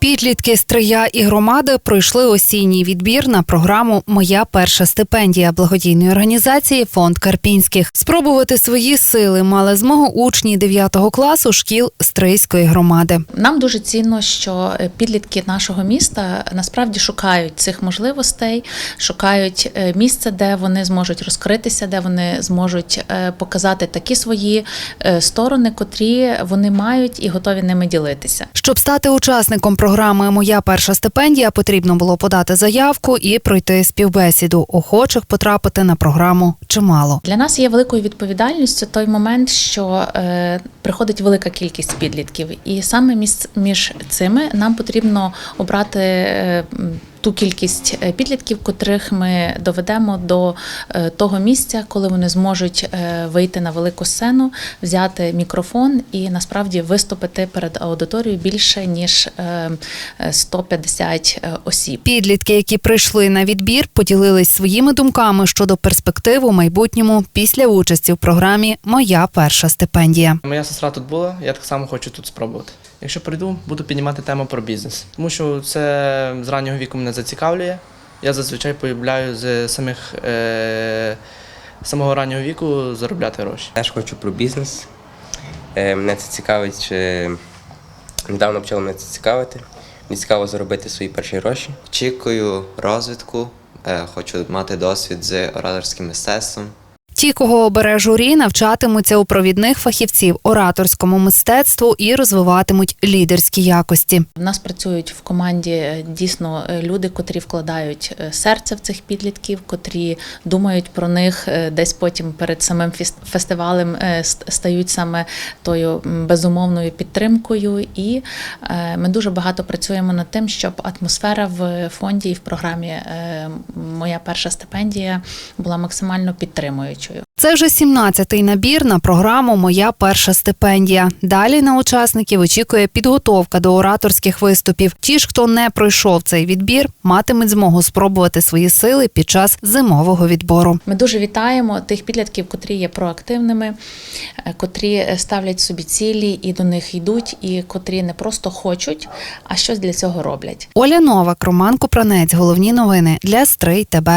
Підлітки Стрия і громади пройшли осінній відбір на програму Моя перша стипендія благодійної організації Фонд Карпінських. Спробувати свої сили мали змогу учні 9 класу шкіл Стрийської громади. Нам дуже цінно, що підлітки нашого міста насправді шукають цих можливостей, шукають е, місце, де вони зможуть розкритися, де вони зможуть е, показати такі свої е, сторони, котрі вони мають і готові ними ділитися. Щоб стати учасником програми Моя перша стипендія потрібно було подати заявку і пройти співбесіду. Охочих потрапити на програму чимало. Для нас є великою відповідальністю той момент, що е, приходить велика кількість підлітків, і саме між, між цими нам потрібно обрати. Е, ту кількість е, підлітків, котрих ми доведемо до е, того місця, коли вони зможуть е, вийти на велику сцену, взяти мікрофон і насправді виступити перед аудиторією більше ніж е, е, 150 е, осіб. Підлітки, які прийшли на відбір, поділились своїми думками щодо перспектив у майбутньому після участі в програмі Моя перша стипендія. Моя сестра тут була, я так само хочу тут спробувати. Якщо прийду, буду піднімати тему про бізнес, тому що це з раннього віку мене зацікавлює. Я зазвичай полюбляю з самих е, самого раннього віку заробляти гроші. Теж хочу про бізнес. Е, Мене це цікавить. чи Недавно почало мене це цікавити. Мені цікаво заробити свої перші гроші. Очікую розвитку, е, хочу мати досвід з ораторським мистецтвом. Ті, кого обере журі, навчатимуться у провідних фахівців ораторському мистецтву і розвиватимуть лідерські якості. У нас працюють в команді е, дійсно е, люди, котрі вкладають е, серце в цих підлітків, котрі думають про них десь потім перед самим фестивалем стають саме тою безумовною підтримкою. І ми дуже багато працюємо над тим, щоб атмосфера в фонді і в програмі Моя перша стипендія була максимально підтримуючою. Це вже 17-й набір на програму Моя перша стипендія. Далі на учасників очікує підготовка до ораторських виступів. Ті ж, хто не пройшов цей відбір, матимуть змогу спробувати свої сили під час зимового відбору. Ми дуже вітаємо тих підлітків, котрі є проактивними, е, котрі ставлять собі цілі і до них йдуть, і котрі не просто хочуть, а щось для цього роблять. Оля Новак, Роман Купранець. Головні новини для Стрий ТБ.